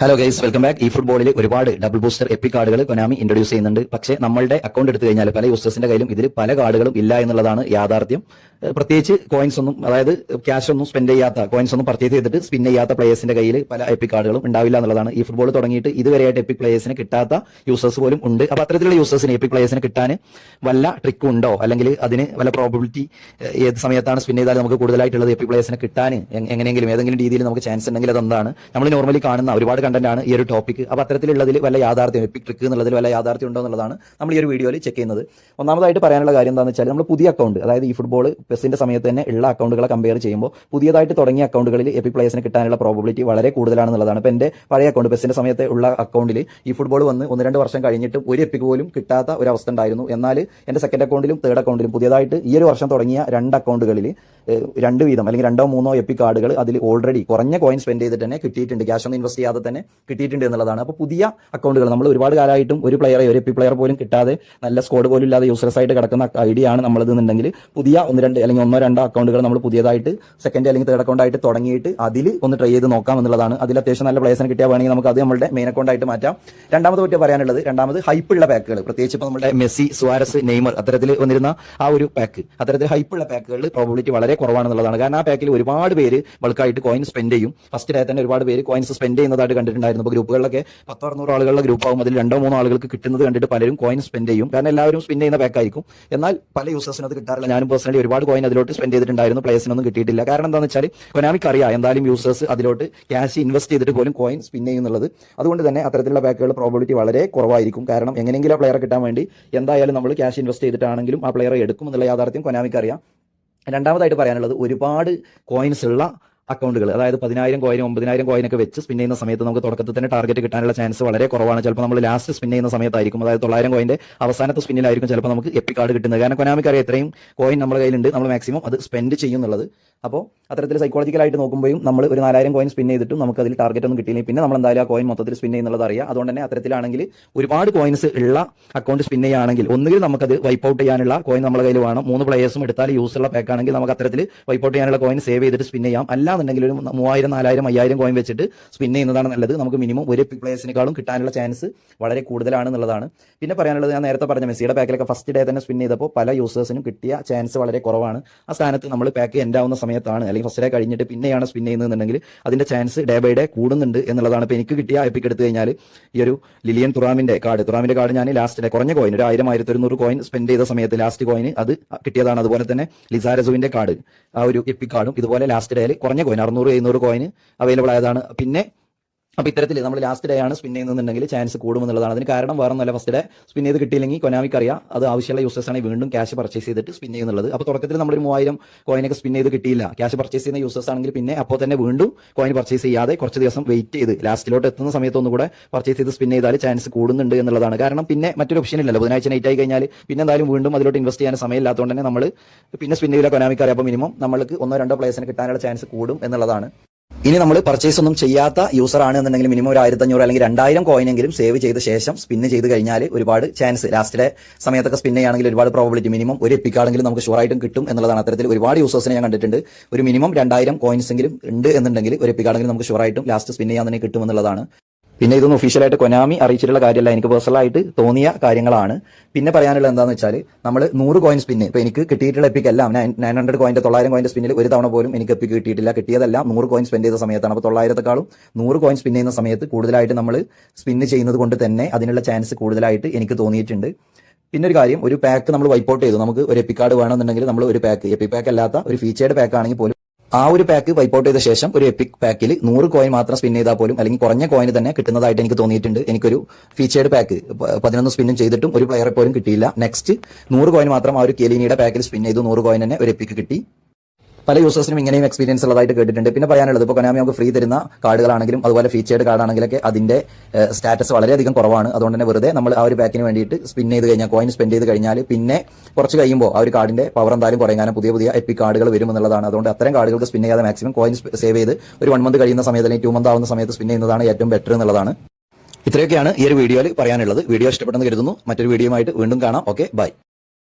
Hello guys welcome back ഈ ഫുട്ബോളിൽ ഒരുപാട് ഡബിൾ ബൂസ്റ്റർ എപ്പി കാർഡുകൾ കൊനാമി ഇൻട്രൊഡ്യൂസ് ചെയ്യുന്നുണ്ട്. പക്ഷേ നമ്മളുടെ അക്കൗണ്ട് എടുത്തു കഴിഞ്ഞാൽ പല യൂസേഴ്സിന്റെ കയ്യിലും ഇതിൽ പല കാർഡുകളും ഇല്ല എന്നുള്ളതാണ് യാഥാർത്ഥ്യം. പ്രത്യേകിച്ച് കോയിൻസ് ഒന്നും അതായത് ക്യാഷ് ഒന്നും സ്പെൻഡ് ചെയ്യാത്ത കോയിൻസ് ഒന്നും പർച്ചേസ് ചെയ്തിട്ട് സ്പിൻ ചെയ്യാത്ത പ്ലേയേഴ്സിന്റെ കയ്യിൽ പല എപ്പിക് കാർഡുകളും ഉണ്ടാവില്ല എന്നുള്ളതാണ്. ഈ ഫുട്ബോൾ തുടങ്ങിയിട്ട് ഇതുവരെയായിട്ട് എപ്പിക് പ്ലേയേഴ്സിന് കിട്ടാത്ത യൂസേഴ്സ് പോലും ഉണ്ട്. അപ്പൊ അത്തരത്തിലുള്ള യൂസേഴ്സിന് എപ്പിക് പ്ലേയേഴ്സിന് കിട്ടാൻ വല്ല ട്രിക്ക് ഉണ്ടോ? അല്ലെങ്കിൽ അതിന് വല്ല പ്രോബിലിറ്റി ഏത് സമയത്താണ് സ്പിൻ ചെയ്താൽ നമുക്ക് കൂടുതലായിട്ടുള്ളത് എപ്പിക് പ്ലേയേഴ്സിന് കിട്ടാൻ എങ്ങനെയെങ്കിലും ഏതെങ്കിലും രീതിയിൽ നമുക്ക് ചാൻസ് ഉണ്ടെങ്കിൽ അതെന്താണ്? നമ്മൾ നോർമലി കാണുന്ന ഒരുപാട് കണ്ടന്റ് ആണ് ഈ ഒരു ടോപ്പിക് അപ്പൊ അത്തരത്തിലുള്ളതിൽ വല്ല യാഥാർത്ഥ്യം എപ്പിക് ട്രിക്ക് എന്നുള്ളതിൽ വല്ല യാഥാർത്ഥ്യം ഉണ്ടോ എന്നുള്ളതാണ് നമ്മൾ ഈ ഒരു വീഡിയോയിൽ ചെക്ക് ചെയ്യുന്നത്. ഒന്നാമതായിട്ട് പറയാനുള്ള കാര്യം എന്താണെന്ന് വെച്ചാൽ നമ്മൾ പുതിയ അക്കൗണ്ട് അതായത് ഈ ഫുട്ബോൾ പെസിന്റെ സമയത്ത് തന്നെ ഉള്ള അക്കൗണ്ടുകളെ കമ്പയർ ചെയ്യുമ്പോൾ പുതിയതായിട്ട് തുടങ്ങിയ അക്കൗണ്ടുകളിൽ എപ്പി പ്ലേയേഴ്സിന് കിട്ടാനുള്ള പ്രോബിലിറ്റി വളരെ കൂടുതലാണെന്നുള്ളതാണ്. ഇപ്പൊ എന്റെ പഴയ അക്കൗണ്ട് പെസിന്റെ സമയത്ത് ഉള്ള അക്കൗണ്ടിൽ ഈ ഫുട്ബോൾ വന്ന് ഒന്ന് രണ്ട് വർഷം കഴിഞ്ഞിട്ട് ഒരു എപ്പിക്ക് പോലും കിട്ടാത്ത ഒരു അവസ്ഥ ഉണ്ടായിരുന്നു. എന്നാൽ എന്റെ സെക്കൻഡ് അക്കൗണ്ടിലും തേർഡ് അക്കൗണ്ടിലും പുതിയതായിട്ട് ഈ ഒരു വർഷം തുടങ്ങിയ രണ്ട് അക്കൗണ്ടുകളിൽ രണ്ട് വീതം അല്ലെങ്കിൽ രണ്ടോ മൂന്നോ എപ്പി കാർഡുകൾ അതിൽ ഓൾറെഡി കുറഞ്ഞ കോയിൻ സ്പെൻഡ് ചെയ്തിട്ട് തന്നെ കിട്ടിയിട്ടുണ്ട്. ക്യാഷ് ഒന്നും ഇൻവെസ്റ്റ് ചെയ്യാതെ തന്നെ കിട്ടിയിട്ടുണ്ട് എന്നുള്ളതാണ്. അപ്പോൾ പുതിയ അക്കൗണ്ടുകൾ നമ്മൾ ഒരുപാട് കാലമായിട്ടും ഒരു പ്ലെയറെ ഒരു എപ്പി പ്ലെയർ പോലും കിട്ടാതെ നല്ല സ്കോഡ് പോലും ഇല്ലാതെ യൂസ്ലെസ് ആയിട്ട് കിടക്കുന്ന ഐഡിയ ആണ് നമ്മളതെന്നുണ്ടെങ്കിൽ പുതിയ ഒന്ന് രണ്ട് അല്ലെങ്കിൽ ഒന്നോ രണ്ടോ അക്കൗണ്ടുകൾ നമ്മൾ പുതിയതായിട്ട് സെക്കൻഡ് അല്ലെങ്കിൽ തേർഡ് അക്കൗണ്ട് ആയിട്ട് തുടങ്ങിയിട്ട് അതിൽ ഒന്ന് ട്രൈ ചെയ്ത് നോക്കാം എന്നുള്ളതാണ്. അതിൽ അത്യാവശ്യം നല്ല പ്ലേസിനെ കിട്ടിയാൽ വേണമെങ്കിൽ നമുക്ക് അത് നമ്മുടെ മെയിൻ അക്കൗണ്ട് ആയിട്ട് മാറ്റാം. രണ്ടാമത് പറ്റി പറയാനുള്ളത് രണ്ടാമത് ഹൈപ്പുള്ള പാക്കുകൾ പ്രത്യേകിച്ച് ഇപ്പോൾ നമ്മുടെ മെസ്സി സ്വാരസ് നെയ്മർ അത്തരത്തിൽ വന്നിരുന്ന ആ ഒരു പാക്ക് അത്തരത്തിൽ ഹൈപ്പുള്ള പാക്കുകളിൽ പ്രോബിലിറ്റി വളരെ കുറവാണെന്നുള്ളതാണ്. കാരണം ആ പാക്കിൽ ഒരുപാട് പേര് ബൾക്കായിട്ട് കോയിൻ സ്പെൻഡ് ചെയ്യും. ഫസ്റ്റ് ഡേ തന്നെ ഒരുപാട് പേര് കോയിൻസ് സ്പെൻഡ് ചെയ്യുന്നതായിട്ട് കണ്ടിട്ടുണ്ടായിരുന്നു. അപ്പോൾ ഗ്രൂപ്പുകളിലൊക്കെ പത്തോ അറുന്നൂറ് ആളുകളുടെ ഗ്രൂപ്പ് ആകും അതിൽ രണ്ടോ മൂന്നോ ആളുകൾക്ക് കിട്ടുന്നത് കണ്ടിട്ട് പലരും കോയിൻ സ്പെൻഡ് ചെയ്യും. കാരണം എല്ലാവരും സ്പെൻഡ് ചെയ്യുന്ന പാക്കായിരിക്കും എന്നാൽ പല യൂസേഴ്സിന് അത് കിട്ടാറില്ല. ഞാനും പേഴ്സണലി ഒരുപാട് കോയിൻ അതിലോട്ട് സ്പെൻഡ് ചെയ്തിട്ടുണ്ടായിരുന്നു. പ്ലേസിനൊന്നും കിട്ടിയിട്ടില്ല. കാരണം എന്താണെന്ന് വെച്ചാൽ കൊനാമിക്ക് അറിയാം. എന്തായാലും യൂസേഴ്സ് അതിലോട്ട് ക്യാഷ് ഇൻവെസ്റ്റ് ചെയ്തിട്ട് പോലും കോയിൻ സ്പിൻ ചെയ്യുന്നുള്ളത്. അതുകൊണ്ട് തന്നെ അത്തരത്തിലുള്ള പാക്കുകൾ പ്രോബിലിറ്റി വളരെ കുറവായിരിക്കും. കാരണം എങ്ങനെയെങ്കിലും ആ പ്ലെയറെ കിട്ടാൻ വേണ്ടി എന്തായാലും നമ്മൾ ക്യാഷ് ഇൻവെസ്റ്റ് ചെയ്തിട്ടാണെങ്കിലും ആ പ്ലെയറെ എടുക്കും എന്നുള്ള യാഥാർത്ഥ്യം കൊനാമിക്ക് അറിയാം. രണ്ടാമതായിട്ട് പറയാനുള്ളത് ഒരുപാട് കോയിൻസ് ഉള്ള അക്കൗണ്ടുകൾ അതായത് പതിനായിരം കോയിനും ഒമ്പതിനായിരം കോയിനൊക്കെ വെച്ച് സ്പിൻ ചെയ്യുന്ന സമയത്ത് നമുക്ക് തുടക്കത്തിൽ തന്നെ ടാർഗറ്റ് കിട്ടാനുള്ള ചാൻസ് വളരെ കുറവാണ്. ചിലപ്പോൾ നമ്മൾ ലാസ്റ്റ് സ്പിൻ ചെയ്യുന്ന സമയത്തായിരിക്കും. അതായത് തൊള്ളായിരം കോയിന്റെ അവസാനത്തെ സ്പിന്നിലായിരിക്കും ചിലപ്പോൾ നമുക്ക് എപ്പി കാർഡ് കിട്ടുന്നത്. കാരണം കൊനാമിക്ക് അറിയാം ഇത്രയും കോയിൻ നമ്മുടെ കയ്യിലുണ്ട്. നമ്മൾ മാക്സിമം അത് സ്പെൻഡ് ചെയ്യുന്നുള്ളത്. അപ്പോൾ അത്തരത്തിൽ സൈക്കോളജിക്കലായിട്ട് നോക്കുമ്പോഴും നമ്മൾ ഒരു നാലായിരം കോയിൻ സ്പിൻ ചെയ്തിട്ടും നമുക്ക് അതിൽ ടാർഗറ്റ് ഒന്നും കിട്ടിയില്ല പിന്നെ നമ്മൾ എന്തായാലും ആ കോയിൻ മൊത്തത്തിൽ സ്പിൻ ചെയ്യുന്നുള്ളത് അറിയാം. അതുകൊണ്ട് തന്നെ അത്തരത്തിലാണെങ്കിൽ ഒരുപാട് കോയിൻസ് ഉള്ള അക്കൗണ്ട് സ്പിൻ ചെയ്യുകയാണെങ്കിൽ ഒന്നുകിൽ നമുക്കത് വൈപ്പ് ഔട്ട് ചെയ്യാനുള്ള കോയിൻ നമ്മുടെ കയ്യിൽ വേണം. മൂന്ന് പ്ലേയേഴ്സും എടുത്താൽ യൂസ് ഉള്ള പാക്ക് ആണെങ്കിൽ നമുക്ക് അത്തരത്തിൽ വൈപ്പ് ഔട്ട് ചെയ്യാനുള്ള കോയിൻ സേവ് ചെയ്തിട്ട് സ്പിൻ ചെയ്യാം. അല്ലാന്നുണ്ടെങ്കിൽ ഒരു മൂവായിരം നാലായിരം അയ്യായിരം കോയിൻ വെച്ചിട്ട് സ്പിൻ ചെയ്യുന്നതാണ് നല്ലത്. നമുക്ക് മിനിമം ഒരു പ്ലേയേഴ്സിനേക്കാളും കിട്ടാനുള്ള ചാൻസ് വളരെ കൂടുതലാണ് എന്നുള്ളതാണ്. പിന്നെ പറയാനുള്ളത് ഞാൻ നേരത്തെ പറഞ്ഞ മെസ്സിയുടെ പാക്കിലൊക്കെ ഫസ്റ്റ് ഡേ തന്നെ സ്പിൻ ചെയ്തപ്പോൾ പല യൂസേഴ്സിനും കിട്ടിയ ചാൻസ് വളരെ കുറവാണ്. ആ സ്ഥാനത്ത് നമ്മൾ പാക്ക് എൻഡ് ആവുന്ന സമയത്താണ് അല്ലെങ്കിൽ ഫസ്റ്റ് ഡേ കഴിഞ്ഞിട്ട് പിന്നെയാണ് സ്പിൻ ചെയ്യുന്നതെന്നുണ്ടെങ്കിൽ അതിന്റെ ചാൻസ് ഡേ ബൈ ഡേ കൂടുന്നുണ്ട് എന്നുള്ളതാണ്. ഇപ്പോൾ എനിക്ക് കിട്ടിയ എപ്പിക്ക് എടുത്തു കഴിഞ്ഞാൽ ഈ ഒരു ലിലിയൻ തുറാമിന്റെ കാർഡ് തുറാമിന്റെ കാർഡ് ഞാൻ ലാസ്റ്റ് കുറഞ്ഞ കോയിൻ ഒരു ആയിരം ആയിരത്തി ഒരുന്നൂറ് കോയിൻ സ്പെൻഡ് ചെയ്ത സമയത്ത് ലാസ്റ്റ് കോയിൻ അത് കിട്ടിയതാണ്. അതുപോലെ തന്നെ ലിസാരസുവിന്റെ കാർഡ് ആ ഒരു എപ്പിക്കാർഡും ഇതുപോലെ ലാസ്റ്റ് ഡേയിൽ കുറഞ്ഞ കോയിൻ അറുന്നൂറ് എഴുന്നൂറ് കോയിൻ അവൈലബിൾ ആയതാണ്. പിന്നെ അപ്പോൾ ഇത്തരത്തിൽ നമ്മൾ ലാസ്റ്റ് ഡേ ആണ് സ്പിൻ ചെയ്യുന്നുണ്ടെങ്കിൽ ചാൻസ് കൂടുമെന്നുള്ളതാണ് അതിന് കാരണം വേറെ നല്ല ഫസ്റ്റ് ഡേ സ്പിൻ ചെയ്ത് കിട്ടിയില്ലെങ്കിൽ കൊനാമിക്ക് അറിയാം. അത് ആവശ്യമുള്ള യൂസേഴ്സ് ആണ് വീണ്ടും ക്യാഷ് പർച്ചേസ് ചെയ്തിട്ട് സ്പിൻ ചെയ്യുന്നുള്ളത്. അപ്പോൾ തുടക്കത്തിൽ നമ്മൾ മൂവായിരം കോയിനൊക്കെ സ്പിൻ ചെയ്ത് കിട്ടിയില്ല. ക്യാഷ് പർച്ചേസ് ചെയ്യുന്ന യൂസേഴ്സ് ആണെങ്കിൽ പിന്നെ അപ്പോൾ തന്നെ വീണ്ടും കോയിൻ പർച്ചേസ് ചെയ്യാതെ കുറച്ച് ദിവസം വെയിറ്റ് ചെയ്ത് ലാസ്റ്റിലോട്ട് എത്തുന്ന സമയത്തൊന്നും കൂടെ പർച്ചേസ് ചെയ്ത് സ്പിൻ ചെയ്താൽ ചാൻസ് കൂടുന്നുണ്ട് എന്നുള്ളതാണ്. കാരണം പിന്നെ മറ്റൊരു ഓപ്ഷൻ ഇല്ലല്ലോ. ബുധനാഴ്ച നൈറ്റ് ആയി കഴിഞ്ഞാൽ പിന്നെ എന്തായാലും വീണ്ടും അതിലോട്ട് ഇൻവെസ്റ്റ് ചെയ്യാൻ സമയമില്ലാത്തതുകൊണ്ട് തന്നെ നമ്മൾ പിന്നെ സ്പിൻ ചെയ്യില്ല കൊനാമിക്ക് അറിയാം. അപ്പോൾ മിനിമം നമ്മൾക്ക് ഒന്നോ രണ്ടോ പ്ലേസിന് കിട്ടാനുള്ള ചാൻസ് കൂടും എന്നുള്ളതാണ്. ഇനി നമ്മൾ പർച്ചേസ് ഒന്നും ചെയ്യാത്ത യൂസർ ആണ് എന്നുണ്ടെങ്കിൽ മിനിമം ഒരു ആയിരത്തി അഞ്ഞൂറ് അല്ലെങ്കിൽ രണ്ടായിരം കോയിനെങ്കിലും സേവ് ചെയ്ത ശേഷം സ്പിന്ന് ചെയ്ത് കഴിഞ്ഞാൽ ഒരുപാട് ചാൻസ് ലാസ്റ്റിലെ സമയത്തൊക്കെ സ്പിൻ ചെയ്യുകയാണെങ്കിൽ ഒരുപാട് പ്രോബിലിറ്റി മിനിമം ഒരു എപ്പിക്കാണെങ്കിലും നമുക്ക് ഷുവർ ആയിട്ടും കിട്ടും എന്നുള്ളതാണ് അത്തരത്തിൽ ഒരുപാട് യൂസേഴ്സിനെ ഞാൻ കണ്ടിട്ടുണ്ട്. ഒരു മിനിമം രണ്ടായിരം കോയിൻസ് എങ്കിലും ഉണ്ട് എന്നുണ്ടെങ്കിൽ ഒരു എപ്പിക്കാണെങ്കിലും നമുക്ക് ഷുവർ ആയിട്ടും ലാസ്റ്റ് സ്പിൻ ചെയ്യാൻ തന്നെ കിട്ടും എന്നുള്ളതാണ്. പിന്നെ ഇതൊന്നും ഒഫീഷ്യലായിട്ട് കൊനാമി അറിയിച്ചിട്ടുള്ള കാര്യമല്ല. എനിക്ക് പേഴ്സണലായിട്ട് തോന്നിയ കാര്യങ്ങളാണ്. പിന്നെ പറയാനുള്ളത് എന്താണെന്ന് വെച്ചാൽ നമ്മൾ നൂറ് കോയിൻസ് സ്പിന്ന് ഇപ്പോൾ എനിക്ക് കിട്ടിയിട്ടുള്ള എപ്പിക്ക് എല്ലാം നയൻ ഹൺഡ്രഡ് കോയിന്റെ തൊള്ളായിരം കോയിന്റെ സ്പിന്നിൽ ഒരു തവണ പോലും എനിക്ക് എപ്പിക്ക് കിട്ടിയിട്ടില്ല. കിട്ടിയതെല്ലാം. നൂറ് കോയിൻ സ്പെൻഡ് ചെയ്ത സമയത്താണ്. അപ്പോൾ തൊള്ളായിരത്തെക്കാളും നൂറ് കോയിൻ സ്പിൻ ചെയ്യുന്ന സമയത്ത് കൂടുതലായിട്ട് നമ്മൾ സ്പിന്ന് ചെയ്യുന്നത് കൊണ്ട് തന്നെ അതിനുള്ള ചാൻസ് കൂടുതലായിട്ട് എനിക്ക് തോന്നിയിട്ടുണ്ട്. പിന്നെ ഒരു കാര്യം ഒരു പാക്ക് നമ്മൾ വൈപ്പ് ഔട്ട് ചെയ്തു. നമുക്ക് ഒരു എപ്പിക്കാർഡ് വേണമെന്നുണ്ടെങ്കിൽ നമ്മൾ ഒരു പാക്ക് എപ്പി പാക്ക് അല്ലാത്ത ഒരു ഫീച്ചേർഡ് പാക്ക് ആണെങ്കിൽ പോലും ആ ഒരു പാക്ക് വൈപ്പ് ഔട്ട് ചെയ്ത ശേഷം ഒരു എപ്പിക് പാക്കിൽ നൂറ് കോയിൻ മാത്രം സ്പിൻ ചെയ്താൽ പോലും അല്ലെങ്കിൽ കുറഞ്ഞ കോയിൻ തന്നെ കിട്ടുന്നതായിട്ട് എനിക്ക് തോന്നിയിട്ടുണ്ട്. എനിക്കൊരു ഫീച്ചേർഡ് പാക്ക് പതിനൊന്ന് സ്പിന്നും ചെയ്തിട്ടും ഒരു പ്ലെയറെ പോലും കിട്ടിയില്ല. നെക്സ്റ്റ് നൂറ് കോയിൻ മാത്രം ആ ഒരു കെലിനിയുടെ പാക്കിൽ സ്പിൻ ചെയ്തു നൂറ് കോയിൻ തന്നെ ഒരു എപ്പിക്ക് കിട്ടി. പല യൂസേഴ്സിനും ഇങ്ങനെയും എക്സ്പീരിയൻസ് ഉള്ളതായിട്ട് കേട്ടിട്ടുണ്ട്. പിന്നെ പറയാനുള്ളത് ഇപ്പോൾ കൊനാമി നമുക്ക് ഫ്രീ തരുന്ന കാർഡുകളാണെങ്കിലും അതുപോലെ ഫീച്ചേർഡ് കാർഡാണെങ്കിലൊക്കെ അതിന്റെ സ്റ്റാറ്റസ് വളരെയധികം കുറവാണ്. അതുകൊണ്ട് തന്നെ വെറുതെ നമ്മൾ ആ ഒരു പാക്കിന് വേണ്ടിയിട്ട് സ്പിൻ ചെയ്ത് കഴിഞ്ഞാൽ കോയിൻ സ്പെൻഡ് ചെയ്ത് കഴിഞ്ഞാൽ പിന്നെ കുറച്ച് കഴിയുമ്പോൾ ആ ഒരു കാർഡിന്റെ പവർ എന്തായാലും കുറയാനും പുതിയ പുതിയ എപ്പി കാർഡുകൾ വരും എന്നുള്ളതാണ്. അതുകൊണ്ട് അത്തരം കാർഡുകൾക്ക് സ്പിൻ ചെയ്യാതെ മാക്സിമം കോയിൻ സേവ് ചെയ്ത് ഒരു വൺ മന്ത് കഴിയുന്ന സമയത്ത് അല്ലെങ്കിൽ ടു മന്ത് ആവുന്ന സമയത്ത് സ്പിൻ ചെയ്യുന്നതാണ് ഏറ്റവും ബെറ്റർ എന്നുള്ളതാണ്. ഇത്രയൊക്കെയാണ് ഈ ഒരു വീഡിയോയിൽ പറയാനുള്ളത്. വീഡിയോ ഇഷ്ടപ്പെട്ടെന്ന് കരുതുന്നു. മറ്റൊരു വീഡിയോയുമായിട്ട് വീണ്ടും കാണാം. Okay bye